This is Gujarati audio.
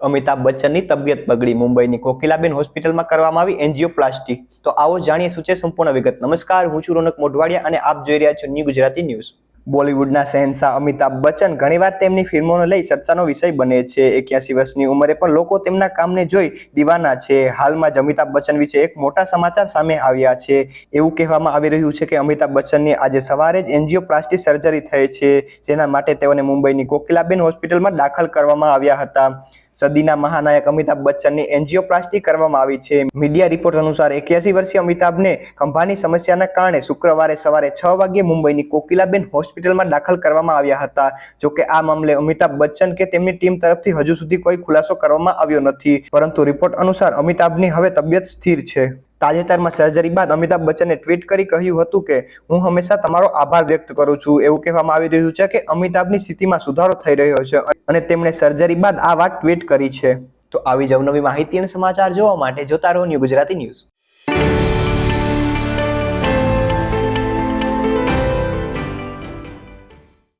અમિતાભ બચ્ચનની તબિયત બગડી. મુંબઈની કોકિલાબેન હોસ્પિટલમાં કરવામાં આવી એન્જિયોપ્લાસ્ટી. તો આવો જાણીએ શું છે સંપૂર્ણ વિગત. નમસ્કાર, હું છું રોનક મોઢવાડિયા અને આપ જોઈ રહ્યા છો ન્યૂ ગુજરાતી ન્યૂઝ બોલિવૂડના શહેનશાહ અમિતાભ બચ્ચન ઘણીવાર તેમની ફિલ્મોને લઈ ચર્ચાનો વિષય બને છે. એક્યાસી વર્ષની ઉંમરે પણ લોકો તેમના કામને જોઈ દીવાના છે. હાલમાં જ અમિતાભ બચ્ચન વિશે એક મોટા સમાચાર સામે આવ્યા છે. એવું કહેવામાં આવી રહ્યું છે કે અમિતાભ બચ્ચનની આજે સવારે જ એન્જિયોપ્લાસ્ટી સર્જરી થઈ છે, જેના માટે તેઓને મુંબઈની કોકિલાબેન હોસ્પિટલમાં દાખલ કરવામાં આવ્યા હતા. સદીના મહાનાયક અમિતાભ બચ્ચનની એન્જિયોપ્લાસ્ટી કરવામાં આવી છે. મીડિયા રિપોર્ટ અનુસાર એક્યાસી વર્ષીય અમિતાભને ખંભાની સમસ્યાના કારણે શુક્રવારે સવારે છ વાગ્યે મુંબઈની કોકિલાબેન હોસ્પિટલમાં દાખલ કરવામાં આવ્યા હતા. જોકે આ મામલે અમિતાભ બચ્ચન કે તેમની ટીમ તરફથી હજુ સુધી કોઈ ખુલાસો કરવામાં આવ્યો નથી. પરંતુ રિપોર્ટ અનુસાર અમિતાભની હવે તબિયત સ્થિર છે. તાજેતરમાં સર્જરી બાદ અમિતાભ બચ્ચને ટ્વીટ કરી કહ્યું હતું કે, હું હંમેશા તમારો આભાર વ્યક્ત કરું છું. એવું કહેવામાં આવી રહ્યું છે કે અમિતાભની સ્થિતિમાં સુધારો થઈ રહ્યો છે અને તેમણે સર્જરી બાદ આ વાત ટ્વીટ કરી છે. તો આવી જ અવનવી માહિતી અને સમાચાર જોવા માટે જોતા રહો ન્યૂ ગુજરાતી ન્યૂઝ.